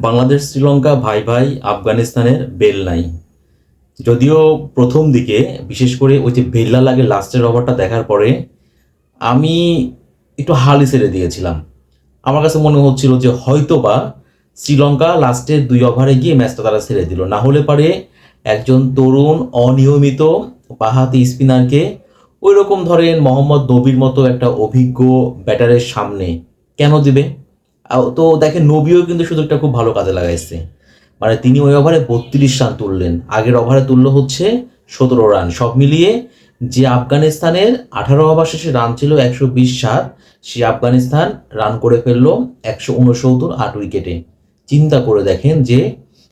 বাংলাদেশ, শ্রীলঙ্কা, ভাই ভাই আফগানিস্তানের বেল নাই। যদিও প্রথম দিকে, বিশেষ করে ওই যে বেল্লা লাগে লাস্টের ওভারটা দেখার পরে, আমি একটু হালি ছেড়ে দিয়েছিলাম। আমার কাছে মনে হচ্ছিল যে হয়তো বা শ্রীলঙ্কা লাস্টের দুই ওভারে গিয়ে ম্যাচটা তারা ছেড়ে দিল। না হলে পারে একজন তরুণ, অনিয়মিত, বাহাতি স্পিনারকে ওই রকম ধরেন মোহাম্মদ নবীর মতো একটা অভিজ্ঞ ব্যাটারের সামনে কেন দিবে? তো দেখেন নবীও কিন্তু সুযোগটা খুব ভালো কাজে লাগাইছে। মানে তিনি ওই ওভারে বত্রিশ রান তুললেন। আগের ওভারে তুললো হচ্ছে সতেরো রান। সব মিলিয়ে যে আফগানিস্তানের আঠারো ওভার শেষে রান ছিল একশো বিশ সাত, সে আফগানিস্তান রান করে ফেলল একশো উনসত্তর আট উইকেটে। চিন্তা করে দেখেন যে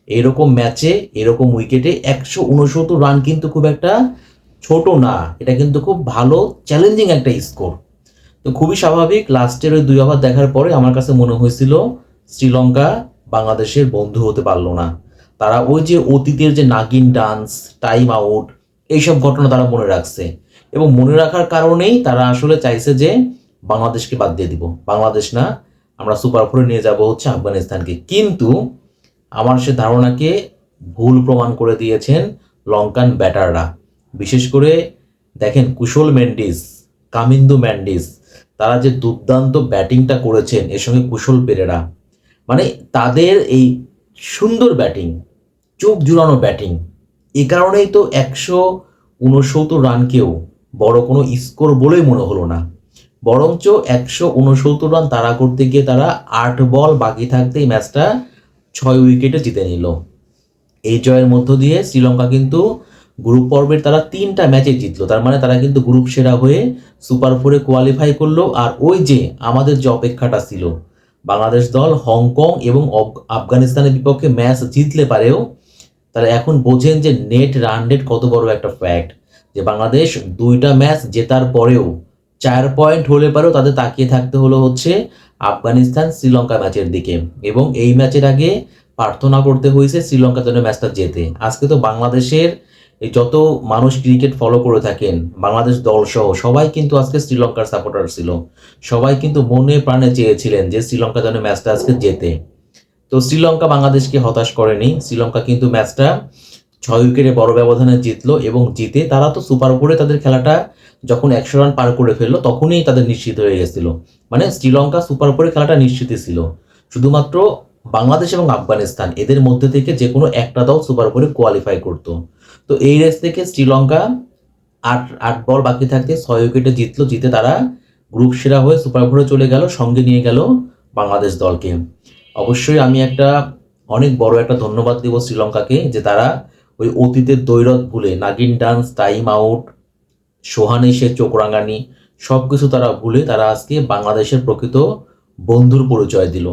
এরকম ম্যাচে, এরকম উইকেটে একশো উনসত্তর রান কিন্তু খুব একটা ছোট না। এটা কিন্তু খুব ভালো চ্যালেঞ্জিং একটা স্কোর তো খুবই স্বাভাবিক লাস্টের ওই দুই ওভার দেখার পরে আমার কাছে মনে হয়েছিল শ্রীলঙ্কা বাংলাদেশের বন্ধু হতে পারল না। তারা ওই যে অতীতের যে নাগিন ডান্স টাইম আউট এইসব ঘটনা তারা মনে রাখছে। এবং মনে রাখার কারণেই তারা আসলে চাইছে যে বাংলাদেশকে বাদ দিয়ে দিব। বাংলাদেশ না, আমরা সুপার ফোরে নিয়ে যাব হচ্ছে আফগানিস্তানকে। কিন্তু আমার সে ধারণাকে ভুল প্রমাণ করে দিয়েছেন লঙ্কান ব্যাটাররা। বিশেষ করে দেখেন কুশল মেন্ডিস, কামিন্দু ম্যান্ডিস তারা যে দুর্দান্ত ব্যাটিংটা করেছেন, এর সঙ্গে কুশল পেরেরা। মানে তাদের এই সুন্দর ব্যাটিং, চোখ জুড়ানো ব্যাটিং, এ কারণেই তো একশো উনসত্তর রানকেও বড় কোনো স্কোর বলেই মনে হলো না। বরঞ্চ একশো উনসত্তর রান তাড়া করতে গিয়ে তারা আট বল বাকি থাকতেই ম্যাচটা ছয় উইকেটে জিতে নিল। এই জয়ের মধ্য দিয়ে শ্রীলঙ্কা কিন্তু গ্রুপ পর্বের তারা তিনটা ম্যাচে জিতলো। তার মানে তারা কিন্তু গ্রুপ সেরা হয়ে সুপার ফোরে কোয়ালিফাই করল। আর ওই যে আমাদের যে অপেক্ষাটা ছিল, বাংলাদেশ দল হংকং এবং আফগানিস্তানের বিপক্ষে ম্যাচ জিতলে পারেও, তারা এখন বোঝেন যে নেট রান রেট কত বড় একটা ফ্যাক্ট যে বাংলাদেশ দুইটা ম্যাচ জেতার পরেও চার পয়েন্ট হলে পারেও তাদের তাকিয়ে থাকতে হলো হচ্ছে আফগানিস্তান শ্রীলঙ্কা ম্যাচের দিকে। এবং এই ম্যাচের আগে প্রার্থনা করতে হয়েছে শ্রীলঙ্কার জন্য ম্যাচটা জেতে। আজকে তো বাংলাদেশের এই যত মানুষ ক্রিকেট ফলো করে থাকেন, বাংলাদেশ দল সহ, সবাই কিন্তু আজকে শ্রীলঙ্কার সাপোর্টার ছিল। সবাই কিন্তু মনে প্রাণে চেয়েছিলেন যে শ্রীলঙ্কা যেন ম্যাচটা আজকে জেতে। তো শ্রীলঙ্কা বাংলাদেশকে হতাশ করেনি। শ্রীলঙ্কা কিন্তু ম্যাচটা ছয় উইকেটে বড় ব্যবধানে জিতলো এবং জিতে তারা তো সুপার ফোরে তাদের খেলাটা যখন একশো রান পার করে ফেলল, তখনই তাদের নিশ্চিত হয়ে গেছিল। মানে শ্রীলঙ্কা সুপার ফোরে খেলাটা নিশ্চিতই ছিল। শুধুমাত্র বাংলাদেশ এবং আফগানিস্তান এদের মধ্যে থেকে যে কোনো একটা দল সুপার ফোরে কোয়ালিফাই করতো। তো এই রেস থেকে শ্রীলঙ্কা আট আট বল বাকি থাকতে ছয় উইকেটে জিতলো, জিতে তারা গ্রুপ সেরা হয়ে সুপার ফোরে চলে গেল, সঙ্গে নিয়ে গেল বাংলাদেশ দলকে। অবশ্যই আমি একটা, অনেক বড় একটা ধন্যবাদ দেব শ্রীলঙ্কাকে যে তারা ওই অতীতের দৈরত ভুলে, নাগিন ডান্স, টাইম আউট সোহানিসের চোখ রাঙানি সব কিছু তারা ভুলে তারা আজকে বাংলাদেশের প্রকৃত বন্ধুর পরিচয় দিল।